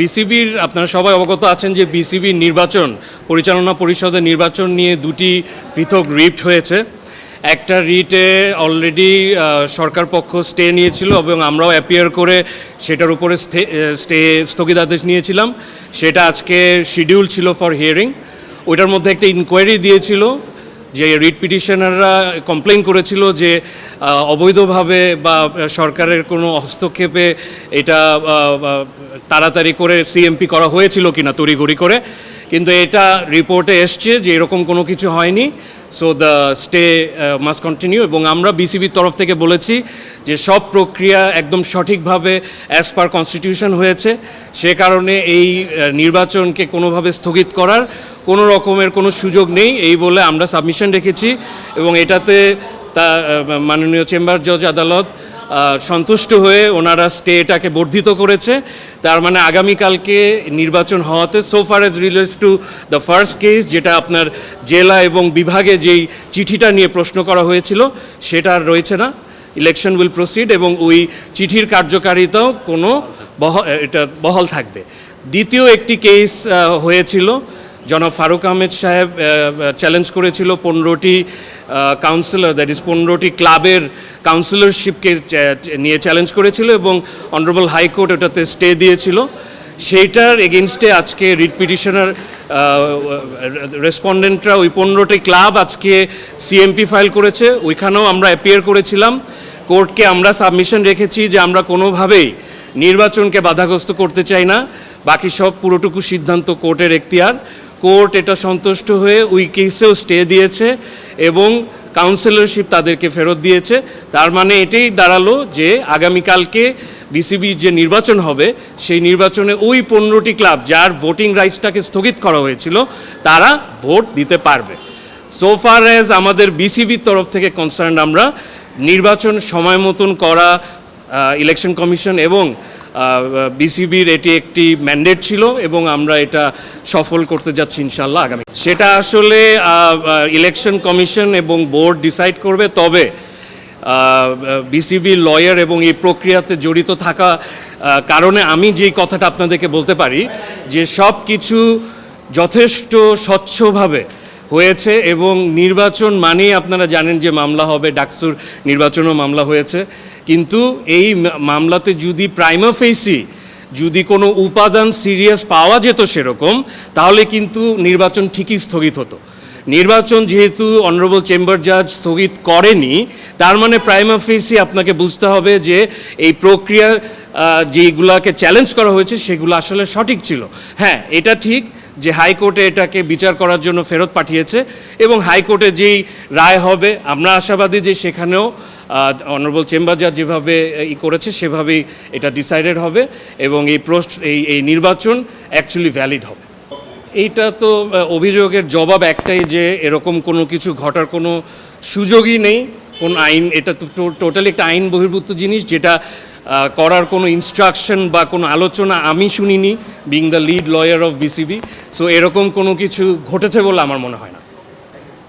বিসিবির, আপনারা সবাই অবগত আছেন যে বিসিবির নির্বাচন, পরিচালনা পরিষদের নির্বাচন নিয়ে দুটি পৃথক রিট হয়েছে। একটা রিটে অলরেডি সরকার পক্ষ স্টে নিয়েছিল এবং আমরাও অ্যাপিয়ার করে সেটার উপরে স্টে স্থগিতাদেশ নিয়েছিলাম। সেটা আজকে শিডিউল ছিল ফর হিয়ারিং ওইটার মধ্যে একটা ইনকোয়ারি দিয়েছিল যে রিট পিটিশনাররা কমপ্লেন করেছিল যে অবৈধভাবে বা সরকারের কোনো হস্তক্ষেপে এটা তাড়াতাড়ি করে সিএমপি করা হয়েছিল কিনা তড়িঘড়ি করে, কিন্তু এটা রিপোর্টে এসছে যে এরকম কোনো কিছু হয়নি। So the stay must continue এবং আমরা বিসিবির তরফ থেকে বলেছি যে সব প্রক্রিয়া একদম সঠিকভাবে অ্যাজ পার কনস্টিটিউশন হয়েছে। সে কারণে এই নির্বাচনকে কোনোভাবে স্থগিত করার কোনো রকমের কোনো সুযোগ নেই। এই বলে আমরা সাবমিশন রেখেছি এবং এটাতে তা মাননীয় চেম্বার জজ আদালত সন্তুষ্ট হয়ে ওনারা স্টেটাকে বর্ধিত করেছে। তার মানে আগামীকালকে নির্বাচন হওয়াতে so far as relates to the first case যেটা আপনার জেলা এবং বিভাগে যেই চিঠিটা নিয়ে প্রশ্ন করা হয়েছিল, সেটা আর রয়েছে না। ইলেকশন উইল প্রসিড এবং ওই চিঠির কার্যকারিতাও কোনো বহ, এটা বহাল থাকবে। দ্বিতীয় একটি কেস হয়েছিল জনাব ফারুক আহমেদ সাহেব চ্যালেঞ্জ করেছিল পনেরোটি কাউন্সিলর দ্যাট ইজ পনেরোটি ক্লাবের কাউন্সিলরশিপকে নিয়ে চ্যালেঞ্জ করেছিল এবং অনারেবল হাইকোর্ট ওটাতে স্টে দিয়েছিল। সেইটার এগেনস্টে আজকে রিট পিটিশনার রেসপন্ডেন্টরা ওই পনেরোটি ক্লাব আজকে সিএমপি ফাইল করেছে। ওইখানেও আমরা অ্যাপিয়ার করেছিলাম। কোর্টকে আমরা সাবমিশন রেখেছি যে আমরা কোনোভাবেই নির্বাচনকে বাধাগ্রস্ত করতে চাই না। বাকি সব পুরোটুকু সিদ্ধান্ত কোর্টের এখতিয়ার। কোর্ট এটা সন্তুষ্ট হয়ে ওই কেসেও স্টে দিয়েছে এবং কাউন্সিলরশিপ তাদেরকে ফেরত দিয়েছে। তার মানে এটাই দাঁড়াল যে আগামীকালকে বিসিবির যে নির্বাচন হবে, সেই নির্বাচনে ওই পনেরোটি ক্লাব যার ভোটিং রাইটসটাকে স্থগিত করা হয়েছিল, তারা ভোট দিতে পারবে। সো ফার অ্যাজ আমাদের বিসিবির তরফ থেকে কনসার্ন আমরা, নির্বাচন সময় মতন করা ইলেকশন কমিশন এবং বিসিবির এটি একটি ম্যান্ডেট ছিল এবং আমরা এটা সফল করতে যাচ্ছি ইনশাল্লাহ আগামী সেটা আসলে ইলেকশন কমিশন এবং বোর্ড ডিসাইড করবে, তবে বিসিবি লয়ার এবং এই প্রক্রিয়াতে জড়িত থাকা কারণে আমি যেই কথাটা আপনাদেরকে বলতে পারি, যে সব কিছু যথেষ্ট স্বচ্ছভাবে হয়েছে এবং নির্বাচন মানেই আপনারা জানেন যে মামলা হবে, ডাকসুর নির্বাচনও মামলা হয়েছে। কিন্তু এই মামলাতে যদি প্রাইমা ফেসি যদি কোনো উপাদান সিরিয়াস পাওয়া যেত সেরকম, তাহলে কিন্তু নির্বাচন ঠিকই স্থগিত হতো। নির্বাচন যেহেতু অনারেবল চেম্বার জাজ স্থগিত করেনি, তার মানে প্রাইমা ফেসি আপনাকে বুঝতে হবে যে এই প্রক্রিয়া যেগুলাকে চ্যালেঞ্জ করা হয়েছে, সেগুলো আসলে সঠিক ছিল। হ্যাঁ এটা ঠিক যে হাইকোর্টে এটাকে বিচার করার জন্য ফেরত পাঠিয়েছে এবং হাইকোর্টে যেই রায় হবে, আমরা আশাবাদী যে সেখানেও অনারেবল চেম্বার জাজ যেভাবে ই করেছে সেভাবেই এটা ডিসাইডেড হবে এবং এই প্রশ্ন, এই এই নির্বাচন অ্যাকচুয়ালি ভ্যালিড হবে। এইটা তো অভিযোগের জবাব একটাই যে এরকম কোনো কিছু ঘটার কোনো সুযোগই নেই। কোন আইন, এটা তো টোটালি একটা আইন বহির্ভূত জিনিস যেটা করার কোনো ইনস্ট্রাকশন বা কোনো আলোচনা আমি শুনিনি being the lead lawyer of BCB so এরকম কোনো কিছু ঘটেছে বলে আমার মনে হয় না।